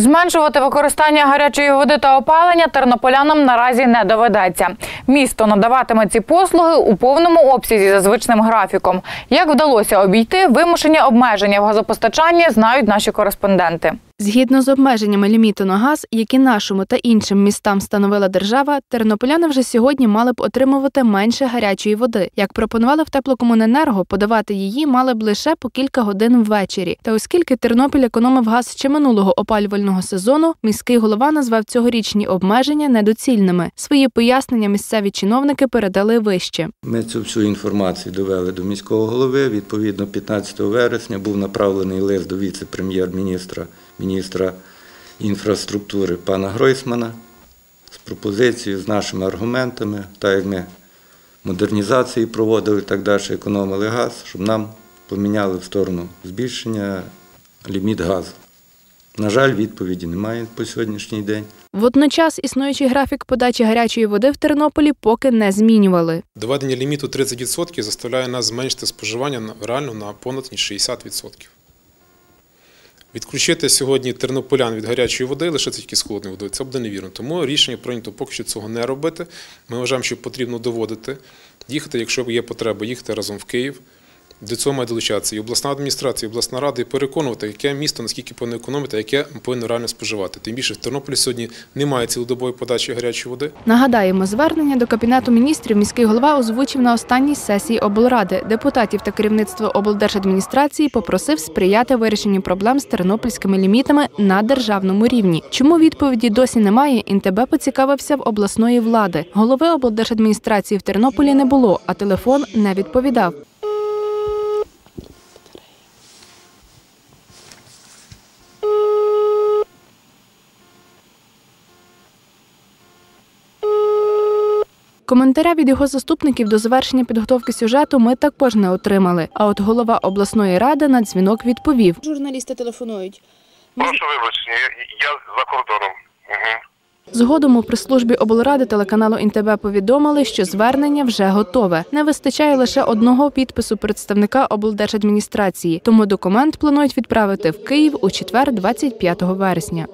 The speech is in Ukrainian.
Зменшувати використання гарячої води та опалення тернополянам наразі не доведеться. Місто надаватиме ці послуги у повному обсязі за звичним графіком. Як вдалося обійти вимушені обмеження в газопостачанні, знають наші кореспонденти. Згідно з обмеженнями ліміту на газ, які нашому та іншим містам встановила держава, тернополяни вже сьогодні мали б отримувати менше гарячої води. Як пропонували в теплокомуненерго, подавати її мали б лише по кілька годин ввечері. Та оскільки Тернопіль економив газ ще минулого опалювального сезону, міський голова назвав цьогорічні обмеження недоцільними. Свої пояснення місцеві чиновники передали вище. Ми цю всю інформацію довели до міського голови. Відповідно, 15 вересня був направлений лист до віце-прем'єр-міністра, міністра інфраструктури пана Гройсмана з пропозицією, з нашими аргументами, так як ми модернізації проводили і так далі, економили газ, щоб нам поміняли в сторону збільшення ліміт газу. На жаль, відповіді немає по сьогоднішній день. Водночас існуючий графік подачі гарячої води в Тернополі поки не змінювали. Доведення ліміту 30% заставляє нас зменшити споживання реально на понад ніж 60%. Відключити сьогодні тернополян від гарячої води, лише тільки з холодної водою, це буде невірно. Тому рішення прийнято поки що цього не робити. Ми вважаємо, що потрібно доводити, їхати, якщо є потреба, їхати разом в Київ. До цього має долучатися і обласна адміністрація, і обласна рада, і переконувати, яке місто наскільки повинно економити, яке повинно реально споживати. Тим більше в Тернополі сьогодні немає цілодобової подачі гарячої води. Нагадаємо, звернення до Кабінету міністрів міський голова озвучив на останній сесії облради. Депутатів та керівництво облдержадміністрації попросив сприяти вирішенню проблем з тернопільськими лімітами на державному рівні. Чому відповіді досі немає? Інтебе поцікавився в обласної влади. Голови облдержадміністрації в Тернополі не було, а телефон не відповідав. Коментаря від його заступників до завершення підготовки сюжету ми також не отримали. А от голова обласної ради на дзвінок відповів. Журналісти телефонують. Прошу вибачення, я, я за кордоном. Угу. Згодом у прес-службі облради телеканалу ІНТБ повідомили, що звернення вже готове. Не вистачає лише одного підпису представника облдержадміністрації, тому документ планують відправити в Київ у четвер, 25 вересня.